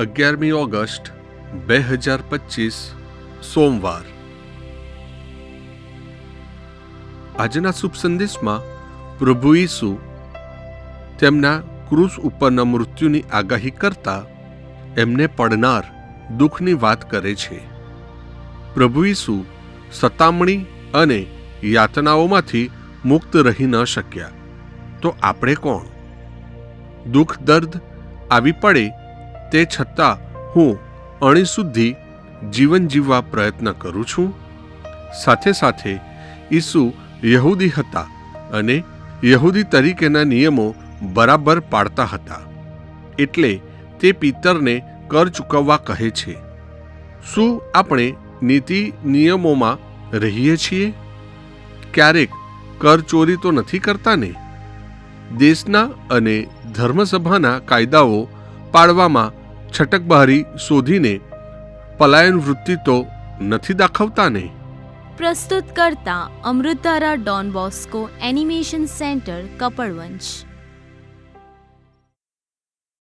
અગિયારમી ઓગસ્ટ, બે હજાર પચીસ, સોમવાર. આજના શુભ સંદેશમાં પ્રભુ ઈસુ તેમના ક્રૂસ ઉપરના મૃત્યુની આગાહી કરતા એમને પડનાર દુઃખની વાત કરે છે. પ્રભુ ઈસુ સતામણી અને યાતનાઓમાંથી મુક્ત રહી ન શક્યા. તો આપણે કોણ? દુઃખ દર્દ આવી પડે તે છતાં હું અણી સુધી જીવન જીવવા પ્રયત્ન કરું છું. સાથે સાથે ઈસુ યહૂદી હતા અને યહૂદી તરીકેના નિયમો બરાબર પાળતા હતા. એટલે તે પિત્તરને કર ચૂકવવા કહે છે. શું આપણે નીતિ નિયમોમાં રહીએ છીએ? ક્યારેક કર ચોરી તો નથી કરતા ને? દેશના અને ધર્મસભાના કાયદાઓ પાળવામાં છટકબહારી શોધીને પલાયન વૃત્તિ તો નથી દાખવતા ને પ્રસ્તુત કરતા અમૃતારા Don Bosco animation centre Kapadvanj.